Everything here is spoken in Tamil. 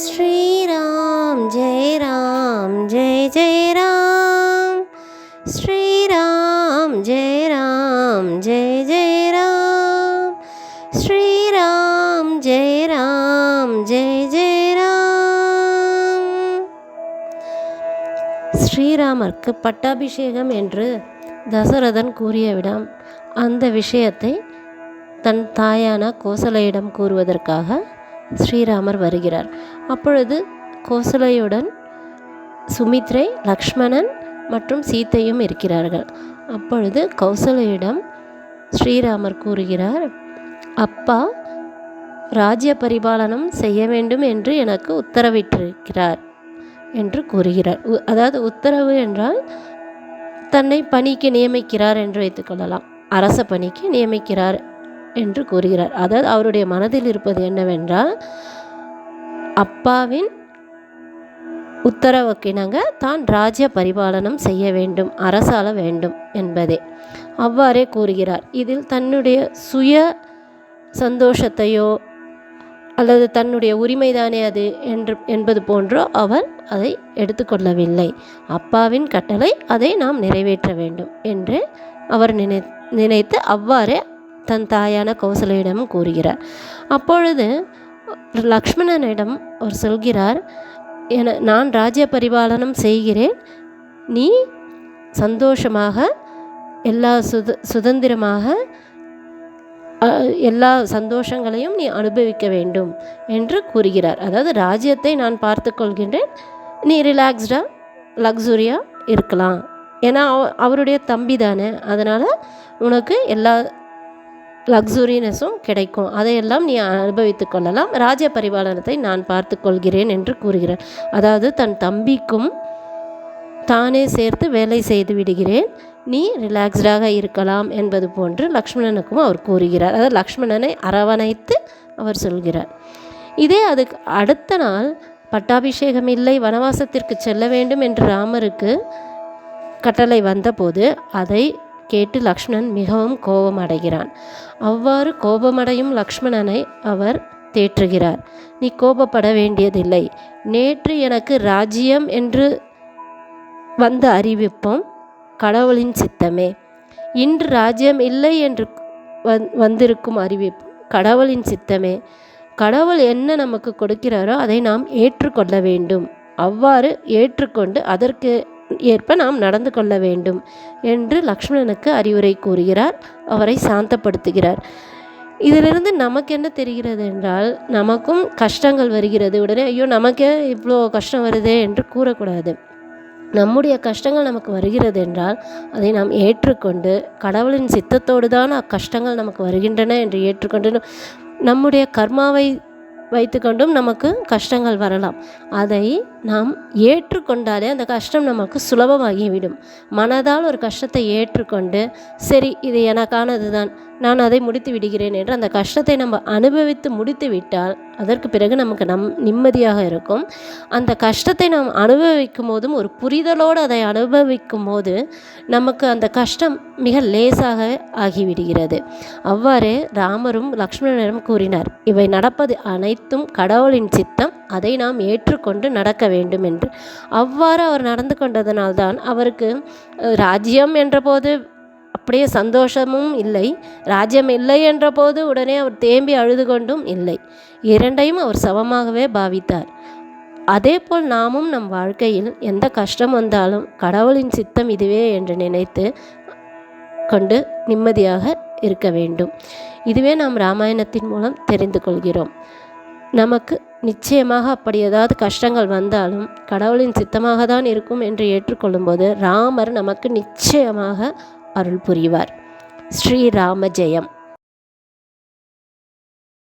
ஸ்ரீராம் ஜெய் ராம் ஜெய் ஜெய ராம். ஸ்ரீராம் ஜெய் ராம் ஜெய் ஜெய ராம். ஸ்ரீராம் ஜெய் ராம் ஜெய் ஜெய் ராம். ஸ்ரீராமருக்கு பட்டாபிஷேகம் என்று தசரதன் கூறியவிடம் அந்த விஷயத்தை தன் தாயான கோசலையிடம் கூறுவதற்காக ஸ்ரீராமர் வருகிறார். அப்பொழுது கோசலையுடன் சுமித்ரை லக்ஷ்மணன் மற்றும் சீத்தையும் இருக்கிறார்கள். அப்பொழுது கௌசலையிடம் ஸ்ரீராமர் கூறுகிறார் அப்பா ராஜ்ய பரிபாலனம் செய்ய வேண்டும் என்று எனக்கு உத்தரவிட்டிருக்கிறார் என்று கூறுகிறார். உ- அதாவது உத்தரவு என்றால் தன்னை பணிக்கு நியமிக்கிறார் என்று வைத்துக்கொள்ளலாம் அரச பணிக்கு நியமிக்கிறார் என்று கூறுகிறார். அதாவது அவருடைய மனதில் இருப்பது என்னவென்றால் அப்பாவின் உத்தரவுக்கிணங்க தான் ராஜ்ய பரிபாலனம் செய்ய வேண்டும் அரசாள வேண்டும் என்பதே. அவ்வாறே கூறுகிறார். இதில் தன்னுடைய சுய சந்தோஷத்தையோ அல்லது தன்னுடைய உரிமைதானே அது என்று என்பது போன்றோ அவர் அதை எடுத்துக்கொள்ளவில்லை அப்பாவின் கட்டளை அதை நாம் நிறைவேற்ற வேண்டும் என்று அவர் நினை நினைத்து அவ்வாறே தன் தாயான கௌசலையிடம் கூறுகிறார். அப்பொழுது லக்ஷ்மணனிடம் அவர் சொல்கிறார் என நான் ராஜ்ய பரிபாலனம் செய்கிறேன். நீ சந்தோஷமாக எல்லா சுத சுதந்திரமாக எல்லா சந்தோஷங்களையும் நீ அனுபவிக்க வேண்டும் என்று கூறுகிறார். அதாவது ராஜ்யத்தை நான் பார்த்து கொள்கின்றேன். நீ ரிலாக்ஸ்டாக லக்ஸுரியாக இருக்கலாம். ஏன்னா அவ- அவருடைய தம்பி தானே. அதனால் உனக்கு எல்லா லக்ஸுரினஸும் கிடைக்கும். அதையெல்லாம் நீ அனுபவித்து கொள்ளலாம். ராஜ பரிபாலனத்தை நான் பார்த்து கொள்கிறேன் என்று கூறுகிறார். அதாவது தன் தம்பிக்கும் தானே சேர்த்து வேலை செய்து விடுகிறேன். நீ ரிலாக்ஸ்டாக இருக்கலாம் என்பது போன்று லக்ஷ்மணனுக்கும் அவர் கூறுகிறார். அதாவது லக்ஷ்மணனை அரவணைத்து அவர் சொல்கிறார். இதே அதுக்கு அடுத்த நாள் பட்டாபிஷேகம் இல்லை வனவாசத்திற்கு செல்ல வேண்டும் என்று ராமருக்கு கட்டளை வந்தபோது அதை கேட்டு லக்ஷ்மணன் மிகவும் கோபம் அடைகிறான் அவ்வாறு கோபமடையும் லக்ஷ்மணனை அவர் தேற்றுகிறார். நீ கோபப்பட வேண்டியதில்லை. நேற்று எனக்கு ராஜ்யம் என்று வந்த அறிவிப்பும் கடவுளின் சித்தமே. இன்று ராஜ்யம் இல்லை என்று வந் வந்திருக்கும் அறிவிப்பு கடவுளின் சித்தமே. கடவுள் என்ன நமக்கு கொடுக்கிறாரோ அதை நாம் ஏற்றுக்கொள்ள வேண்டும். அவ்வாறு ஏற்றுக்கொண்டு அதற்கு ஏற்ப நாம் நடந்து கொள்ள வேண்டும் என்று லக்ஷ்மணனுக்கு அறிவுரை கூறுகிறார் அவரை சாந்தப்படுத்துகிறார். இதிலிருந்து நமக்கு என்ன தெரிகிறது என்றால் நமக்கும் கஷ்டங்கள் வருகிறது. உடனே ஐயோ நமக்கே இவ்வளோ கஷ்டம் வருதே என்று கூறக்கூடாது. நம்முடைய கஷ்டங்கள் நமக்கு வருகிறது என்றால் அதை நாம் ஏற்றுக்கொண்டு கடவுளின் சித்தத்தோடு தான் அக்கஷ்டங்கள் நமக்கு வருகின்றன என்று ஏற்றுக்கொண்டு நம்முடைய கர்மாவை வைத்துக்கொண்டும் நமக்கு கஷ்டங்கள் வரலாம். அதை நாம் ஏற்றுக்கொண்டாலே அந்த கஷ்டம் நமக்கு சுலபமாகிவிடும். மனதால் ஒரு கஷ்டத்தை ஏற்றுக்கொண்டு சரி இது எனக்கானது தான் நான் அதை முடித்து விடுகிறேன் என்று அந்த கஷ்டத்தை நம்ம அனுபவித்து முடித்து விட்டால் அதற்கு பிறகு நமக்கு நம் நிம்மதியாக இருக்கும். அந்த கஷ்டத்தை நாம் அனுபவிக்கும் போதும் ஒரு புரிதலோடு அதை அனுபவிக்கும் போது நமக்கு அந்த கஷ்டம் மிக லேசாக ஆகிவிடுகிறது. அவ்வாறு ராமரும் லக்ஷ்மணனிடம் கூறினார் இவை நடப்பது அனைத்தும் கடவுளின் சித்தம் அதை நாம் ஏற்றுக்கொண்டு நடக்க வேண்டும் என்று அவ்வாறு அவர் நடந்து கொண்டதனால்தான் அவருக்கு ராஜ்யம் என்றபோது அப்படியே சந்தோஷமும் இல்லை ராஜ்யம் இல்லை என்றபோது உடனே அவர் தேம்பி அழுது கொண்டும் இல்லை. இரண்டையும் அவர் சமமாகவே பாவித்தார். அதேபோல் நாமும் நம் வாழ்க்கையில் எந்த கஷ்டம் வந்தாலும் கடவுளின் சித்தம் இதுவே என்று நினைத்து கொண்டு நிம்மதியாக இருக்க வேண்டும். இதுவே நாம் ராமாயணத்தின் மூலம் தெரிந்து கொள்கிறோம். நமக்கு நிச்சயமாக அப்படி ஏதாவது கஷ்டங்கள் வந்தாலும் கடவுளின் சித்தமாக தான் இருக்கும் என்று ஏற்றுக்கொள்ளும்போது ராமர் நமக்கு நிச்சயமாக அருள் புரிவார். ஸ்ரீராம ஜெயம்.